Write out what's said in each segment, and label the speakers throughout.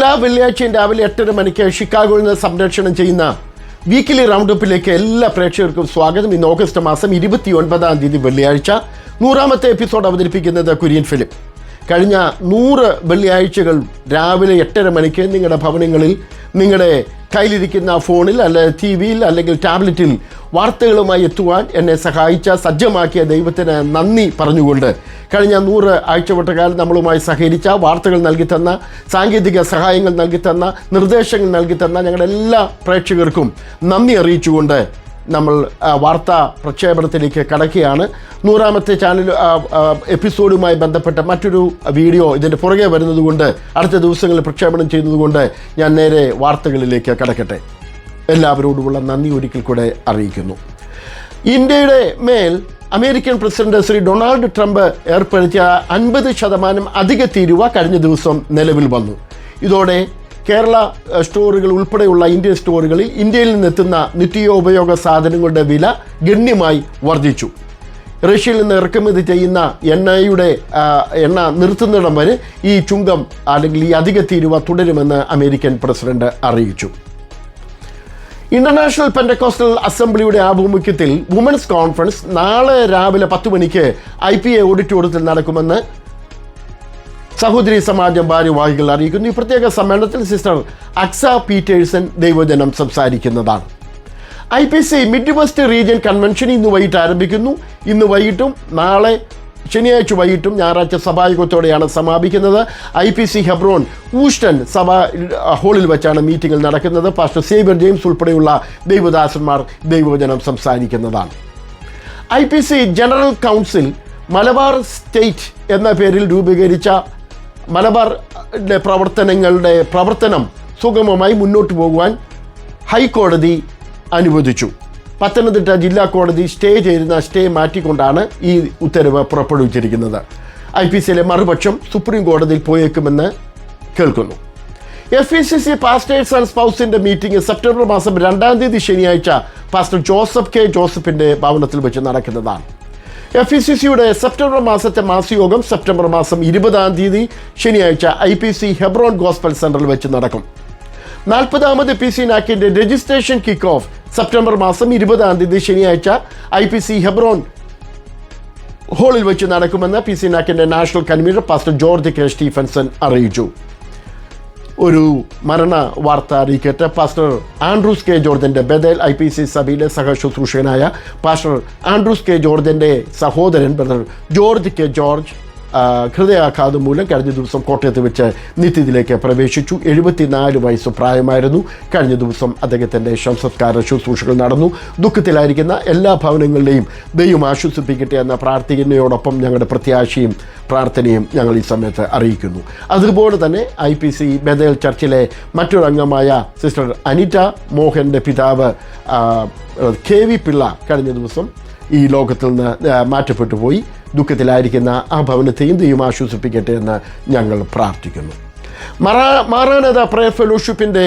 Speaker 1: എല്ലാ വെള്ളിയാഴ്ചയും രാവിലെ എട്ടര മണിക്ക് ഷിക്കാഗോയിൽ നിന്ന് സംരക്ഷണം ചെയ്യുന്ന വീക്കിലി റൗണ്ട് അപ്പിലേക്ക് എല്ലാ പ്രേക്ഷകർക്കും സ്വാഗതം. ഇന്ന് ഓഗസ്റ്റ് മാസം ഇരുപത്തി ഒൻപതാം തീയതി വെള്ളിയാഴ്ച. നൂറാമത്തെ എപ്പിസോഡ് അവതരിപ്പിക്കുന്നത് കുര്യൻ ഫിലിം കഴിഞ്ഞ നൂറ് വെള്ളിയാഴ്ചകൾ രാവിലെ എട്ടര മണിക്ക് നിങ്ങളുടെ ഭവനങ്ങളിൽ നിങ്ങളുടെ കയ്യിലിരിക്കുന്ന ഫോണിൽ അല്ലെ ടി വിയിൽ അല്ലെങ്കിൽ ടാബ്ലറ്റിൽ വാർത്തകളുമായി എത്തുവാൻ എന്നെ സഹായിച്ച സജ്ജമാക്കിയ ദൈവത്തിന് നന്ദി പറഞ്ഞുകൊണ്ട് കഴിഞ്ഞ നൂറ് ആഴ്ചവട്ടകാലം നമ്മളുമായി സഹകരിച്ച വാർത്തകൾ നൽകി തന്ന സാങ്കേതിക സഹായങ്ങൾ നൽകി തന്ന നിർദ്ദേശങ്ങൾ നൽകി തന്ന ഞങ്ങളുടെ എല്ലാ പ്രേക്ഷകർക്കും നന്ദി അറിയിച്ചുകൊണ്ട് നമ്മൾ വാർത്താ പ്രക്ഷേപണത്തിലേക്ക് കടക്കുകയാണ്. നൂറാമത്തെ ചാനൽ എപ്പിസോഡുമായി ബന്ധപ്പെട്ട മറ്റൊരു വീഡിയോ ഇതിന്റെ പുറകെ വരുന്നതുകൊണ്ട് അടുത്ത ദിവസങ്ങളിൽ പ്രക്ഷേപണം ചെയ്യുന്നതുകൊണ്ട് ഞാൻ നേരെ വാർത്തകളിലേക്ക് കടക്കട്ടെ. എല്ലാവരോടുമുള്ള നന്ദി ഒരിക്കൽ കൂടെ അറിയിക്കുന്നു. ഇന്ത്യയുടെ മേൽ American president Shri Donald Trump ഏർപ്പെടുത്തിയ അൻപത് ശതമാനം അധിക തീരുവ കഴിഞ്ഞ ദിവസം നിലവിൽ വന്നു. ഇതോടെ കേരള സ്റ്റോറുകൾ ഉൾപ്പെടെയുള്ള ഇന്ത്യൻ സ്റ്റോറുകളിൽ ഇന്ത്യയിൽ നിന്നെത്തുന്ന നിത്യോപയോഗ സാധനങ്ങളുടെ വില ഗണ്യമായി വർദ്ധിച്ചു. റഷ്യയിൽ നിന്ന് ഇറക്കുമതി ചെയ്യുന്ന എണ്ണയുടെ എണ്ണ നിർത്തുന്നിടം വരെ ഈ ചുങ്കം അല്ലെങ്കിൽ ഈ അധിക തീരുവ തുടരുമെന്ന് അമേരിക്കൻ പ്രസിഡന്റ് അറിയിച്ചു. ഇന്റർനാഷണൽ പെൻഡക്കോസ്റ്റൽ അസംബ്ലിയുടെ ആഭിമുഖ്യത്തിൽ വുമൻസ് കോൺഫറൻസ് നാളെ രാവിലെ പത്ത് മണിക്ക് ഐ പി എ ഓഡിറ്റോറിയത്തിൽ നടക്കുമെന്ന് സഹോദരി സമാജം ഭാരവാഹികൾ അറിയിക്കുന്നു. ഈ പ്രത്യേക സമ്മേളനത്തിൽ സിസ്റ്റർ അക്സ പീറ്റേഴ്സൺ ദൈവജനം സംസാരിക്കുന്നതാണ്. I P C mid west region convention ഇന്ന് വൈകിട്ട് ആരംഭിക്കുന്നു. ഇന്ന് വൈകിട്ടും നാളെ ശനിയാഴ്ച വൈകിട്ടും ഞായറാഴ്ച സഭായുഗത്തോടെയാണ് സമാപിക്കുന്നത്. I P C Hebron Houston സഭ ഹോളിൽ വെച്ചാണ് മീറ്റിംഗിൽ നടക്കുന്നത്. പാസ്റ്റർ സേവ്യർ ജെയിംസ് ഉൾപ്പെടെയുള്ള ദൈവദാസന്മാർ ദൈവജനം സംസാരിക്കുന്നതാണ്. I P C general council Malabar state എന്ന പേരിൽ രൂപീകരിച്ച മലബാറിന്റെ പ്രവർത്തനങ്ങളുടെ പ്രവർത്തനം സുഗമമായി മുന്നോട്ട് പോകുവാൻ ഹൈക്കോടതി അനുവദിച്ചു. പത്തനംതിട്ട ജില്ലാ കോടതി സ്റ്റേ ചെയ്തിരുന്ന സ്റ്റേ മാറ്റിക്കൊണ്ടാണ് ഈ ഉത്തരവ് പുറപ്പെടുവിച്ചിരിക്കുന്നത്. ഐ പി സിയിലെ മറുപക്ഷം സുപ്രീം കോടതിയിൽ പോയേക്കുമെന്ന് കേൾക്കുന്നു. F E C C pastors and സ്പൗസിന്റെ meeting September മാസം രണ്ടാം തീയതി ശനിയാഴ്ച പാസ്റ്റർ ജോസഫ് കെ ജോസഫിന്റെ ഭവനത്തിൽ വെച്ച് നടക്കുന്നതാണ്. എഫ് ഇ സി സിയുടെ സെപ്റ്റംബർ മാസത്തെ മാസയോഗം സെപ്റ്റംബർ മാസം ഇരുപതാം തീയതി ശനിയാഴ്ച I P C Hebron gospel സെന്ററിൽ വെച്ച് നടക്കും. നാൽപ്പതാമത് പി സി നാക്കിന്റെ രജിസ്ട്രേഷൻ കിക്ക് ഓഫ് സെപ്റ്റംബർ മാസം ഇരുപതാം തീയതി ശനിയാഴ്ച ഐ പി സി ഹെബ്രോൺ ഹോളിൽ വെച്ച് നടക്കുമെന്ന് P C നാക്കിന്റെ national convener pastor George K Stephenson അറിയിച്ചു. ഒരു മരണ വാർത്ത അറിയിക്കട്ടെ. പാസ്റ്റർ ആൻഡ്രൂസ് കെ ജോർജിന്റെ ബദേൽ ഐ പി സി സഭയിലെ സഹശുശ്രൂഷകനായ പാസ്റ്റർ ആൻഡ്രൂസ് കെ ജോർജിന്റെ സഹോദരൻ ബ്രദർ ജോർജ് കെ ജോർജ് ഹൃദയാഘാതം മൂലം കഴിഞ്ഞ ദിവസം കോട്ടയത്ത് വെച്ച് നിത്യത്തിലേക്ക് പ്രവേശിച്ചു. എഴുപത്തിനാല് വയസ്സ് പ്രായമായിരുന്നു. കഴിഞ്ഞ ദിവസം അദ്ദേഹത്തിന്റെ ശംസസ്കാര ശുശ്രൂഷകൾ നടന്നു. ദുഃഖത്തിലായിരിക്കുന്ന എല്ലാ ഭവനങ്ങളുടെയും ദൈവം ആശ്വസിപ്പിക്കട്ടെ എന്ന പ്രാർത്ഥനയോടൊപ്പം ഞങ്ങളുടെ പ്രത്യാശയും പ്രാർത്ഥനയും ഞങ്ങൾ ഈ സമയത്ത് അറിയിക്കുന്നു. അതുപോലെ തന്നെ ഐ പി സി ബദേൽ ചർച്ചിലെ മറ്റൊരംഗമായ സിസ്റ്റർ അനിറ്റ മോഹന്റെ പിതാവ് കെ വി പിള്ള കഴിഞ്ഞ ദിവസം ഈ ലോകത്തിൽ നിന്ന് മാറ്റപ്പെട്ടു പോയി. ദുഃഖത്തിലായിരിക്കുന്ന ആ ഭവനത്തെയും ദൈവം ആശ്വസിപ്പിക്കട്ടെ എന്ന് ഞങ്ങൾ പ്രാർത്ഥിക്കുന്നു. മറാ മാറാനത പ്രയർ ഫെലോഷിപ്പിന്റെ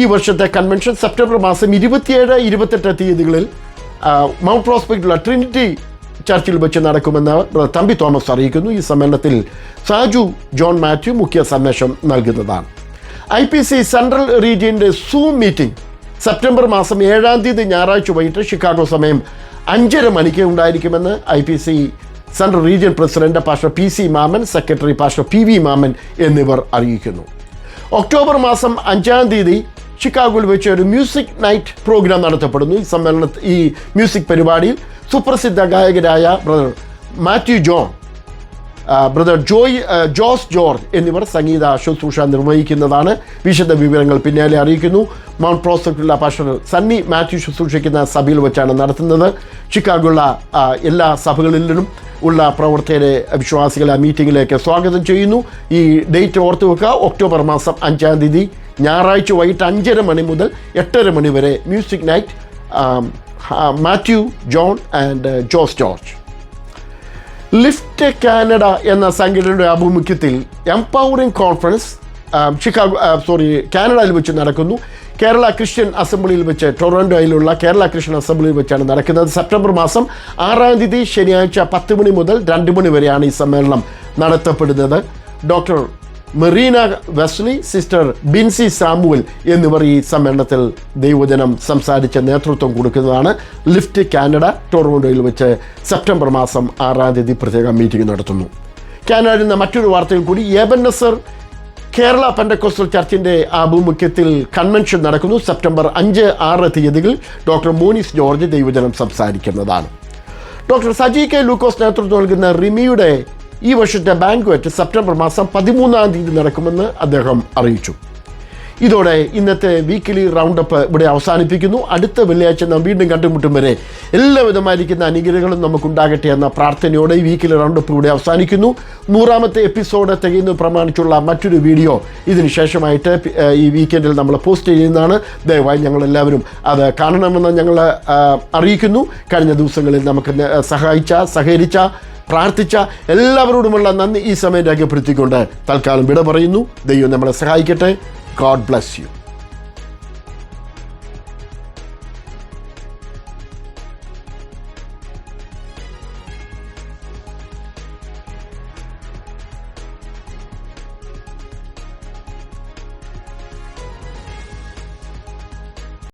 Speaker 1: ഈ വർഷത്തെ കൺവെൻഷൻ സെപ്റ്റംബർ മാസം ഇരുപത്തിയേഴ് ഇരുപത്തെട്ട് തീയതികളിൽ മൗണ്ട് പ്രോസ്പെക്റ്റുള്ള ട്രിനിറ്റി ചർച്ചിൽ വെച്ച് നടക്കുമെന്ന് തമ്പി തോമസ് അറിയിക്കുന്നു. ഈ സമ്മേളനത്തിൽ സാജു ജോൺ മാത്യു മുഖ്യ സന്ദേശം നൽകുന്നതാണ്. ഐ പി സി സെൻട്രൽ റീജിയന്റെ സൂം മീറ്റിംഗ് സെപ്റ്റംബർ മാസം ഏഴാം തീയതി ഞായറാഴ്ച വൈകിട്ട് ഷിക്കാഗോ സമയം അഞ്ചര മണിക്ക് ഉണ്ടായിരിക്കുമെന്ന് I P C central region president Pasha P C Mammen secretary Pasha P V Mammen എന്നിവർ അറിയിക്കുന്നു. ഒക്ടോബർ മാസം അഞ്ചാം തീയതി ഷിക്കാഗോയിൽ വെച്ച് ഒരു മ്യൂസിക് നൈറ്റ് പ്രോഗ്രാം നടത്തപ്പെടുന്നു. ഈ സമ്മേളന ഈ മ്യൂസിക് പരിപാടിയിൽ സുപ്രസിദ്ധ ഗായകരായ brother Mathew John brother Joy Jose George എന്നിവർ സംഗീത ശുശ്രൂഷ നിർവഹിക്കുന്നതാണ്. വിശദ വിവരങ്ങൾ പിന്നാലെ അറിയിക്കുന്നു. മൗണ്ട് പ്രോസ്പെക്റ്റുള്ള പാസ്റ്റർ സണ്ണി മാത്യു ശുശ്രൂഷിക്കുന്ന സഭയിൽ വെച്ചാണ് നടത്തുന്നത്. ഷിക്കാഗോയുള്ള ആ, എല്ലാ സഭകളിലും ഉള്ള പ്രവർത്തകരെ വിശ്വാസികളെ ആ മീറ്റിങ്ങിലേക്ക് സ്വാഗതം ചെയ്യുന്നു. ഈ ഡേറ്റ് ഓർത്ത് വെക്കുക. ഒക്ടോബർ മാസം അഞ്ചാം തീയതി ഞായറാഴ്ച വൈകിട്ട് അഞ്ചര മണി മുതൽ എട്ടര മണി വരെ music night Mathew John and Jose George. Lift Canada എന്ന സംഘടനയുടെ ആഭിമുഖ്യത്തിൽ എംപവറിംഗ് കോൺഫറൻസ് ഷിക്കാഗോ സോറി കാനഡയിൽ വെച്ച് നടക്കുന്നു. കേരള ക്രിസ്ത്യൻ അസംബ്ലിയിൽ വെച്ച് ടൊറൻഡോയിലുള്ള കേരള ക്രിസ്ത്യൻ അസംബ്ലിയിൽ വെച്ചാണ് നടക്കുന്നത്. സെപ്റ്റംബർ മാസം ആറാം തീയതി ശനിയാഴ്ച പത്ത് മണി മുതൽ രണ്ട് മണി വരെയാണ് ഈ സമ്മേളനം നടത്തപ്പെടുന്നത്. Doctor Merina Wesley sister Binsy Samuel എന്നിവർ ഈ സമ്മേളനത്തിൽ ദൈവജനം സംസാരിച്ച നേതൃത്വം കൊടുക്കുന്നതാണ്. ലിഫ്റ്റ് കാനഡ ടൊറോണ്ടോയിൽ വെച്ച് സെപ്റ്റംബർ മാസം ആറാം തീയതി പ്രത്യേക മീറ്റിംഗ് നടത്തുന്നു. കാനഡയിൽ നിന്ന് മറ്റൊരു വാർത്തയിൽ കൂടി ഏബൻ നസർ കേരള പെൻഡക്കോസ്റ്റൽ ചർച്ചിന്റെ ആഭിമുഖ്യത്തിൽ കൺവെൻഷൻ നടക്കുന്നു. സെപ്റ്റംബർ അഞ്ച് ആറ് തീയതികളിൽ ഡോക്ടർ മോനിസ് ജോർജ് ദൈവജനം സംസാരിക്കുന്നതാണ്. ഡോക്ടർ സജി കെ ലൂക്കോസ് നേതൃത്വം നൽകുന്ന റിമിയുടെ ഈ വർഷത്തെ ബാങ്ക്വറ്റ് സെപ്റ്റംബർ മാസം പതിമൂന്നാം തീയതി നടക്കുമെന്ന് അദ്ദേഹം അറിയിച്ചു. ഇതോടെ ഇന്നത്തെ വീക്കിലി റൗണ്ടപ്പ് ഇവിടെ അവസാനിപ്പിക്കുന്നു. അടുത്ത വെള്ളിയാഴ്ച നാം വീണ്ടും കണ്ടുമുട്ടും വരെ എല്ലാവിധമായിരിക്കുന്ന അനുഗ്രഹങ്ങളും നമുക്കുണ്ടാകട്ടെ എന്ന പ്രാർത്ഥനയോടെ ഈ വീക്കിലി റൗണ്ടപ്പ് ഇവിടെ അവസാനിക്കുന്നു. നൂറാമത്തെ എപ്പിസോഡ് തികയുന്നു പ്രമാണിച്ചുള്ള മറ്റൊരു വീഡിയോ ഇതിന് ശേഷമായിട്ട് ഈ വീക്കെൻഡിൽ നമ്മൾ പോസ്റ്റ് ചെയ്യുന്നതാണ്. ദയവായി ഞങ്ങളെല്ലാവരും അത് കാണണമെന്ന് ഞങ്ങൾ അറിയിക്കുന്നു. കഴിഞ്ഞ ദിവസങ്ങളിൽ നമുക്ക് സഹായിച്ച സഹകരിച്ച പ്രാർത്ഥിച്ച എല്ലാവരോടുമുള്ള നന്ദി ഈ സമയം രേഖപ്പെടുത്തിക്കൊണ്ട് തൽക്കാലം വിട പറയുന്നു. ദൈവം നമ്മളെ സഹായിക്കട്ടെ. God bless you